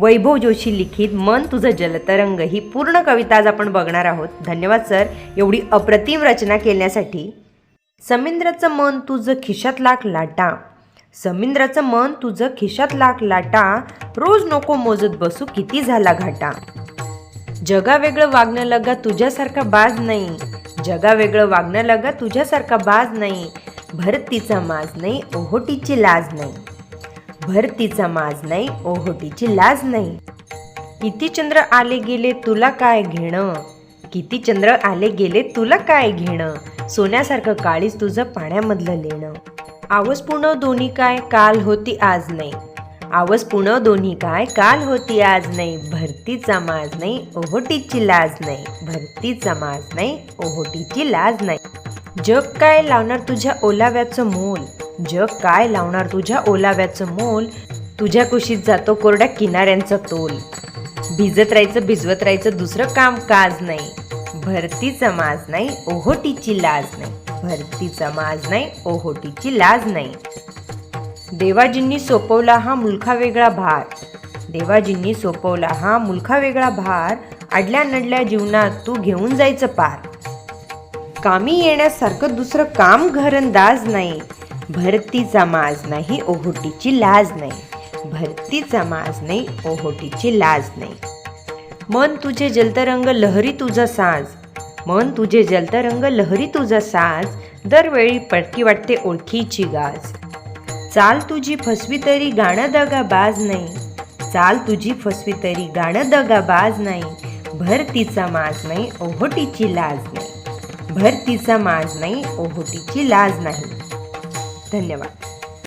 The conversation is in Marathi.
वैभव जोशी लिखित मन तुझं जलतरंग ही पूर्ण कविता आज आपण बघणार आहोत. धन्यवाद सर. एवढी अप्रतिम रचना केल्यासाठी. समिंद्राचं मन तुझं खिशात लाख लाटा. समिंद्राचं मन तुझं खिशात लाख लाटा. रोज नको मोजत बसू किती झाला घाटा. जगा वेगळं वागणं लगा तुझ्यासारखा बाज नाही. जगा वेगळं वागणं लगा तुझ्यासारखा बाज नाही. भरतीचा माज नाही ओहोटीची लाज नाही. भरतीचा माज नाही ओहोटीची लाज नाही. किती चंद्र आले गेले तुला काय घेणं? किती चंद्र आले गेले तुला काय घेणं? सोन्यासारखं काळीच तुझं पाण्यामधलं लेणं. आवस पुणव दोन्ही काय काल होती आज नाही. आवस पुणं दोन्ही काय काल होती आज नाही. भरतीचा माज नाही ओहोटीची लाज नाही. भरतीचा माज नाही ओहोटीची लाज नाही. जग काय लावणार तुझ्या ओलाव्याचं मोल? जग काय लावणार तुझ्या ओलाव्याचं मोल? तुझ्या कुशीत जातो कोरड्या किनाऱ्यांचा तोल. भिजत राहायचं भिजवत राहायचं दुसरं काम काज नाही. भरतीचा माज नाही ओहोटीची लाज नाही. भरतीचा माज नाही ओहोटीची लाज नाही. देवाजींनी सोपवला हा मुलखा वेगळा भार. देवाजींनी सोपवला हा मुलखा वेगळा भार. अडल्या नडल्या जीवनात तू घेऊन जायचं पार. कामी येण्यासारखं दुसरं काम घरंदाज नाही. भरतीचा माज नाही ओहोटीची लाज नाही. भरतीचा माज नाही ओहोटीची लाज नाही. मन तुझे जलतरंग लहरी तुझा साज. मन तुझे जलतरंग लहरी तुझा साज. दरवेळी पडकी वाटते ओळखीची गाज. चाल तुझी फसवी तरी गाणं दगा बाज नाही. चाल तुझी फसवी तरी गाणं दगा बाज नाही. भरतीचा माज नाही ओहोटीची लाज नाही. भरतीचा माज नाही ओहोटीची लाज नाही. धन्यवाद.